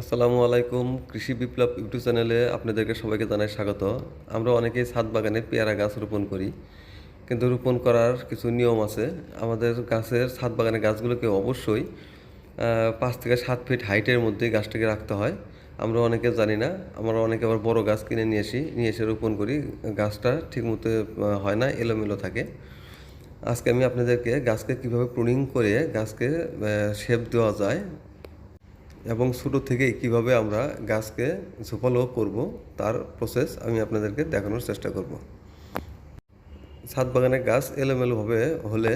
আসসালামু আলাইকুম, কৃষি বিপ্লব ইউটিউব চ্যানেলে আপনাদেরকে সবাইকে জানাই স্বাগত। আমরা অনেকেই ছাদ বাগানে পেয়ারা গাছ রোপণ করি, কিন্তু রোপণ করার কিছু নিয়ম আছে। আমাদের গাছের ছাদ বাগানের গাছগুলোকে অবশ্যই পাঁচ থেকে সাত ফিট হাইটের মধ্যে গাছটাকে রাখতে হয়। আমরা অনেকে জানি না, আমরা অনেকে আবার বড় গাছ কিনে নিয়ে আসি নিয়ে এসে রোপণ করি। গাছটা ঠিকমতো হয় না, এলোমেলো থাকে। আজকে আমি আপনাদেরকে গাছকে কীভাবে প্রুনিং করে গাছকে শেপ দেওয়া যায় এবং ছোটো থেকেই কীভাবে আমরা গাছকে ঝোপালো করব, তার প্রসেস আমি আপনাদেরকে দেখানোর চেষ্টা করব। ছাদ বাগানে গাছ এলোমেলোভাবে হলে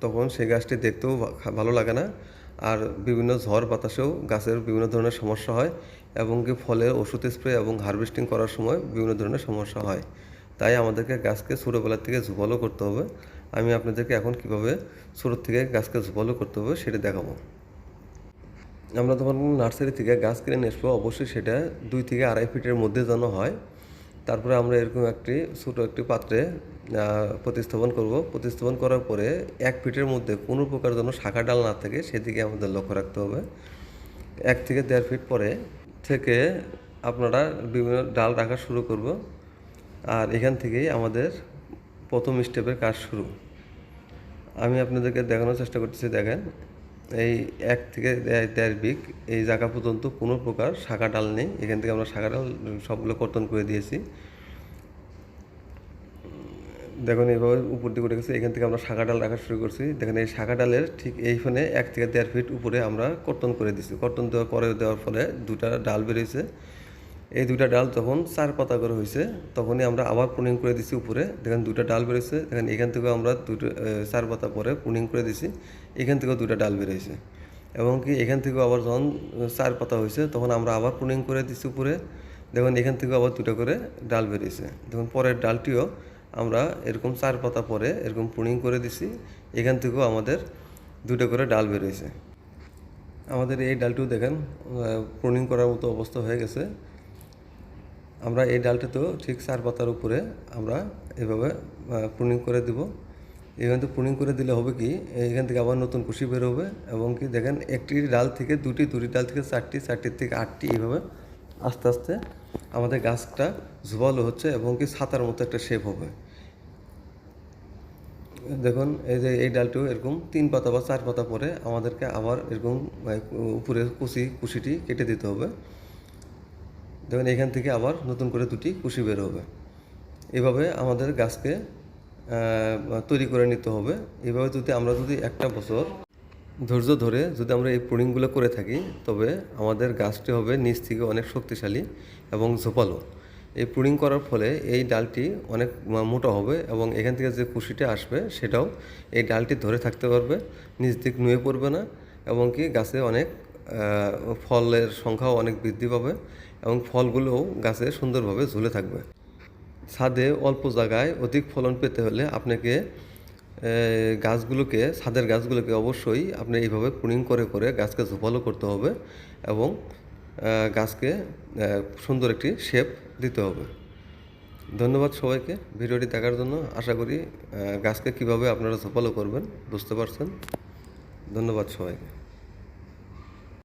তখন সেই গাছটি দেখতেও ভালো লাগে না। আর বিভিন্ন ঝড় বাতাসেও গাছের বিভিন্ন ধরনের সমস্যা হয় এবং কি ফলে ওষুধ স্প্রে এবং হারভেস্টিং করার সময় বিভিন্ন ধরনের সমস্যা হয়। তাই আমাদেরকে গাছকে ছোটোবেলা থেকে ঝোপালো করতে হবে। আমি আপনাদেরকে এখন কীভাবে ছোটোর থেকে গাছকে ঝোপালো করতে হবে সেটা দেখাবো। আমরা যখন নার্সারি থেকে গাছ কিনে নিয়ে আসব। অবশ্যই সেটা দুই থেকে আড়াই ফিটের মধ্যে যেন হয়। তারপরে আমরা এরকম একটি, ছোটো একটি পাত্রে প্রতিস্থাপন করব। প্রতিস্থাপন করার পরে এক ফিটের মধ্যে কোনো প্রকার যেন শাখা ডাল না থাকে, সেদিকে আমাদের লক্ষ্য রাখতে হবে। এক থেকে দেড় ফিট পরে থেকে আপনারা বিভিন্ন ডাল রাখা শুরু করব। আর এখান থেকেই আমাদের প্রথম স্টেপের কাজ শুরু। আমি আপনাদেরকে দেখানোর চেষ্টা করতেছি, দেখেন। এই এক থেকে দেড় বিক এই জায়গা পর্যন্ত কোনো প্রকার শাখা ডাল নেই। এখান থেকে আমরা শাখা ডাল সবগুলো কর্তন করে দিয়েছি। দেখুন এইভাবে উপর দিকে উঠে গেছে। এখান থেকে আমরা শাখা ডাল রাখা শুরু করছি। দেখেন, এই শাখা ডালের ঠিক এইখানে এক থেকে দেড় ফিট উপরে আমরা কর্তন করে দিয়েছি। কর্তন দেওয়ার পরে, দেওয়ার ফলে দুটা ডাল বেরিয়েছে। এই দুইটা ডাল যখন চার পাতা করে হয়েছে, তখনই আমরা আবার পুনিং করে দিছি উপরে। দেখেন দুটা ডাল বেরোচ্ছে দেখেন এখান থেকেও আমরা দুটো চার পাতা পরে পুনিং করে দিছি। এখান থেকেও দুটা ডাল বেরোয়েছে এবং কি এখান থেকেও আবার যখন চার পাতা হয়েছে, তখন আমরা আবার পুনিং করে দিছি উপরে। দেখুন এখান থেকেও আবার দুটো করে ডাল বেরিয়েছে দেখুন, পরের ডালটিও আমরা এরকম চার পাতা পরে এরকম পুনিং করে দিছি। এখান থেকেও আমাদের দুটো করে ডাল বেরিয়েছে আমাদের এই ডালটিও দেখেন প্রুনিং করার মতো অবস্থা হয়ে গেছে। আমরা এই ডালটাতেও ঠিক চার পাতার উপরে আমরা এভাবে প্রুনিং করে দিব। এখান থেকে প্রুনিং করে দিলে হবে কি, এখান থেকে আবার নতুন কুশি বের হবে এবং কি দেখেন একটি ডাল থেকে দুটি দুটি ডাল থেকে চারটি চারটির থেকে আটটি এইভাবে আস্তে আস্তে আমাদের গাছটা ঝোপালো হচ্ছে এবং কি ছাতার মতো একটা শেপ হবে। দেখুন, এই যে এই ডালটিও এরকম তিন পাতা বা চার পাতা পরে আমাদেরকে আবার এরকম উপরে কুশি, কুশিটি কেটে দিতে হবে। দেখুন, এখান থেকে আবার নতুন করে দুটি কুশি বের হবে। এভাবে আমাদের গাছকে তৈরি করে নিতে হবে। এভাবে যদি আমরা যদি একটা বছর ধৈর্য ধরে যদি আমরা এই প্রুনিংগুলো করে থাকি, তবে আমাদের গাছটি হবে নিচ থেকে অনেক শক্তিশালী এবং ঝোপালো। এই প্রুনিং করার ফলে এই ডালটি অনেক মোটা হবে এবং এখান থেকে যে কুশিটা আসবে, সেটাও এই ডালটি ধরে থাকতে পারবে, নিচ দিক নুয়ে পড়বে না এবং কি গাছে অনেক ফলের সংখ্যাও অনেক বৃদ্ধি পাবে এবং ফলগুলোও গাছে সুন্দরভাবে ঝুলে থাকবে। ছাদে অল্প জায়গায় অধিক ফলন পেতে হলে আপনাকে গাছগুলোকে, ছাদের গাছগুলোকে অবশ্যই আপনি এইভাবে পুনিং করে করে গাছকে ঝোপালো করতে হবে এবং গাছকে সুন্দর একটি শেপ দিতে হবে। ধন্যবাদ সবাইকে ভিডিওটি দেখার জন্য। আশা করি গাছকে কীভাবে আপনারা ঝোপালো করবেন বুঝতে পারছেন। ধন্যবাদ সবাইকে।